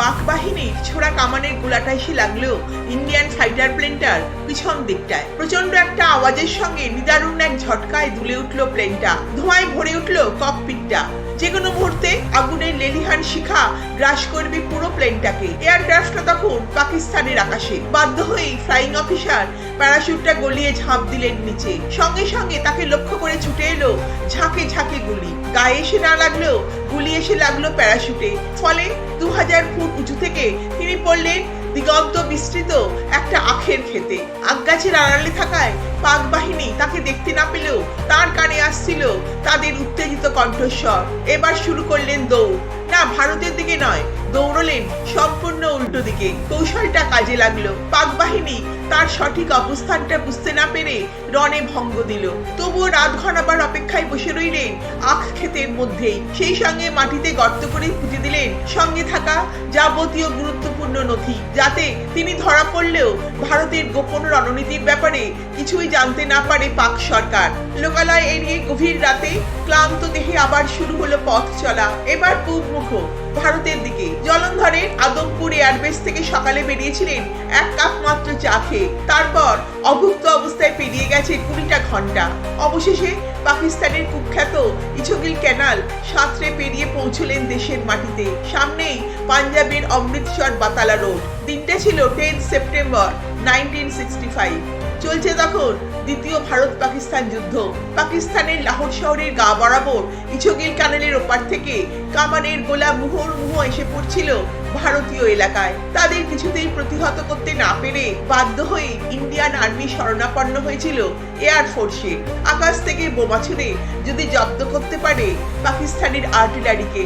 পাক বাহিনীর ছোড়া কামানের গোলাটা এসে লাগল ইন্ডিয়ান ফাইটার প্লেনটার পিছন দিকটায়। প্রচণ্ড একটা আওয়াজের সঙ্গে নিদারুণ এক ঝটকায় দুলে উঠল প্লেনটা ধোঁয়ায় ভরে উঠল ককপিটটা যে কোনো মুহূর্তে আগুনের লেলিহান শিখা গ্রাস করবে পুরো প্লেনটাকে এয়ারক্রাফটটা তখন পাকিস্তানের আকাশে। বাধ্য হয়ে ফ্লাইং অফিসার প্যারাশুটটা গলিয়ে ঝাঁপ দিলেন নিচে। সঙ্গে সঙ্গে তাকে লক্ষ্য করে ছুটে এলো ঝাঁকে ঝাঁকে গুলি। গায়ে এসে না লাগলেও, গুলি এসে লাগল প্যারাশুটে। ফলে দু হাজার ফুট উঁচু থেকে তিনি পড়লেন দিগন্ত বিস্তৃত একটা আখের খেতে আগাছের আড়ালে থাকায় পাক বাহিনী তাকে দেখতে না পেলেও তার কানে আসছিল তাদের উত্তেজিত কণ্ঠস্বর। এবার শুরু করলেন দৌড়। না, ভারতের দিকে নয় দৌড়লেন, সম্পূর্ণ উল্টো দিকে। কৌশলটা কাজে লাগল। পাক বাহিনী তার সঠিক অবস্থানটা বুঝতে না পেরে রণে ভঙ্গ দিল। তবুও রাত ঘনাবার অপেক্ষায় বসে রইলেন আখ ক্ষেতের মধ্যেই। সেই সঙ্গে মাটিতে গর্ত করে পুঁতে দিলেন সঙ্গে থাকা যাবতীয় গুরুত্বপূর্ণ নথি, যাতে তিনি ধরা পড়লেও ভারতের গোপন রণনীতির ব্যাপারে কিছুই জানতে না পারে পাক সরকার। লোকালয় এড়িয়ে গভীর রাতে ক্লান্ত দেহে আবার শুরু হলো পথ চলা। এবার পূবমুখ ভারতের দিকে। জলন্ধরের আদমপুর এয়ারবেস থেকে সকালে বেরিয়েছিলেন এক কাপ মাত্র চা খেয়ে। তারপর অভুক্ত অবস্থায় পেরিয়ে গেছে কুড়িটা ঘণ্টা অবশেষে পাকিস্তানের কুখ্যাত ইছগিল ক্যানাল সাঁতরে পেরিয়ে পৌঁছলেন দেশের মাটিতে। সামনেই পাঞ্জাবের অমৃতসর বাতালা রোড। দিনটা ছিল ten September. Nineteen sixty five চলছে তখন দ্বিতীয় ভারত পাকিস্তান যুদ্ধ। পাকিস্তানের লাহোর শহরের গা বরাবর ইছগিল ক্যানেলের ওপার থেকে কামানের গোলা মুহুর্মুহু এসে পড়ছিল ভারতীয় এলাকায়। তাদের কিছুতেই প্রতিহত করতে না পেরে বাধ্য হয়ে ইন্ডিয়ান আর্মি শরণাপন্ন হয়েছিল এয়ার ফোর্সে। আকাশ থেকে বোমা যদি জব্দ করতে পারে পাকিস্তানের আর্টিলারিকে।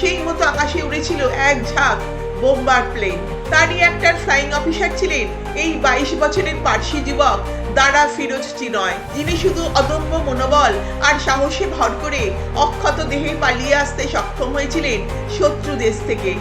সেই মতো আকাশে উড়েছিল এক ঝাঁক বোম্বার প্লেন। তারই একটার ফ্লাইং অফিসার ছিলেন। এই বাইশ বছরের পার্সি যুবক দারা ফিরোজ চিনয় যিনি শুধু অদম্য মনোবল আর সাহসে ভর করে অক্ষত দেহে পালিয়ে আসতে সক্ষম হয়েছিলেন শত্রু দেশ থেকে।